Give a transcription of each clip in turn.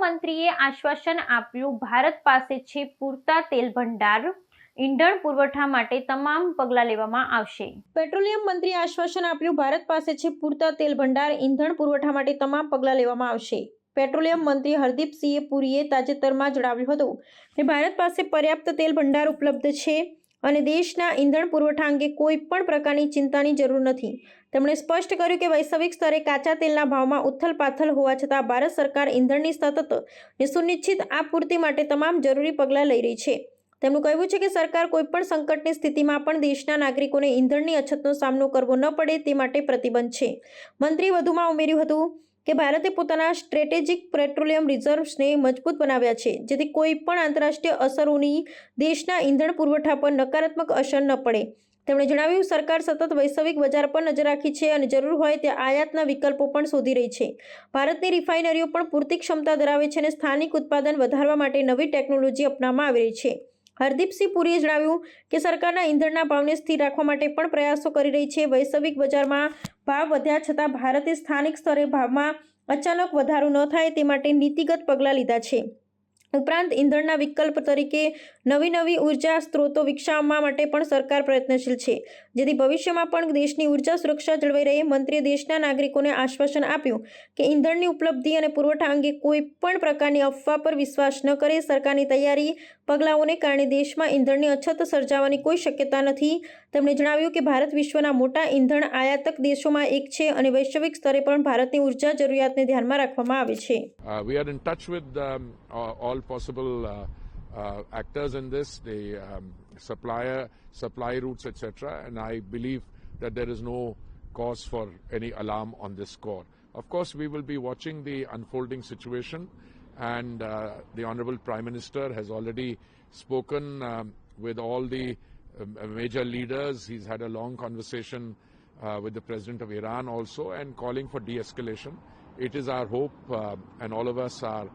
મંત્રીએ આશ્વાસન આપ્યું, ભારત પાસે છે પૂરતા તેલ ભંડાર ઈંધણ પુરવઠા માટે તમામ પગલાં લેવામાં આવશે. પેટ્રોલિયમ મંત્રીએ આશ્વાસન આપ્યું, ભારત પાસે છે પૂરતા તેલ ભંડાર ઈંધણ પુરવઠા માટે તમામ પગલાં લેવામાં આવશે. પેટ્રોલિયમ મંત્રી હરદીપસિંહે પુરીએ તાજેતરમાં જણાવ્યું હતું કે, ભારત પાસે પર્યાપ્ત તેલ ભંડાર ઉપલબ્ધ છે. અને દેશના ઈંધણ પુરવઠા અંગે કોઈ પણ પ્રકારની ચિંતાની જરૂર નથી. તેમણે સ્પષ્ટ કર્યું કે વૈશ્વિક સ્તરે કાચા તેલના ભાવમાં ઉથલપાથલ હોવા છતાં ભારત સરકાર ઈંધણની સતત સુનિશ્ચિત આપૂર્તિ માટે તમામ જરૂરી પગલાં લઈ રહી છે. તેમનું કહેવું છે કે સરકાર કોઈપણ સંકટની સ્થિતિમાં પણ દેશના નાગરિકોને ઈંધણની અછતનો સામનો કરવો ન પડે તે માટે પ્રતિબંધ છે. મંત્રીએ વધુમાં ઉમેર્યું હતું કે ભારતે પોતાના સ્ટ્રેટેજિક પેટ્રોલિયમ રિઝર્વ્સને મજબૂત બનાવ્યા છે, જેથી કોઈ પણ આંતરરાષ્ટ્રીય અસરોની દેશના ઈંધણ પુરવઠા પર નકારાત્મક અસર ન પડે. તેમણે જણાવ્યું, સરકાર સતત વૈશ્વિક બજાર પર નજર રાખી છે અને જરૂર હોય ત્યાં આયાતના વિકલ્પો પણ શોધી રહી છે. ભારતની રિફાઇનરીઓ પણ પૂરતી ક્ષમતા ધરાવે છે અને સ્થાનિક ઉત્પાદન વધારવા માટે નવી ટેકનોલોજી અપનાવવામાં આવી રહી છે. હરદીપસિંહ પુરીએ જણાવ્યું કે સરકારના ઈંધણના ભાવને સ્થિર રાખવા માટે પણ પ્રયાસો કરી રહી છે. વૈશ્વિક બજારમાં ભાવ વધ્યા છતાં ભારતે સ્થાનિક સ્તરે ભાવમાં અચાનક વધારો ન થાય તે માટે નીતિગત પગલાં લીધા છે. ઉપરાંત ઈંધણના વિકલ્પ તરીકે નવી નવી ઊર્જા સ્ત્રોતો વિકસાવવા માટે પણ સરકાર પ્રયત્નશીલ છે. જેથી ભવિષ્યમાં પણ દેશની ઊર્જા સુરક્ષા જળવાઈ રહે, મંત્રીએ દેશના નાગરિકોને આશ્વાસન આપ્યું કે ઈંધણની ઉપલબ્ધિ અને પુરવઠા અંગે કોઈ પણ પ્રકારની અફવા પર વિશ્વાસ ન કરે. સરકારની તૈયારી પગલાઓને કારણે દેશમાં ઈંધણની અછત સર્જાવાની કોઈ શક્યતા નથી. તેમણે જણાવ્યું કે ભારત વિશ્વના મોટા ઈંધણ આયાતક દેશોમાં એક છે અને વૈશ્વિક સ્તરે પણ ભારતની ઊર્જા જરૂરિયાતને ધ્યાનમાં રાખવામાં આવે છે. Uh, um, all possible uh, uh, actors in this, the um, supplier, supply routes, etc. And I believe that there is no cause for any alarm on this score. Of course, we will be watching the unfolding situation, and uh, the Honorable Prime Minister has already spoken um, with all the um, major leaders. He's had a long conversation uh, with the President of Iran also and calling for de escalation. It is our hope, uh, and all of us are uh,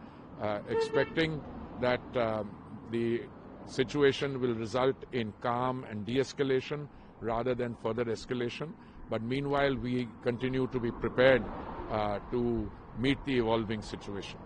expecting that um the situation will result in calm and de escalation rather than further escalation. But meanwhile, we continue to be prepared uh, to meet the evolving situation.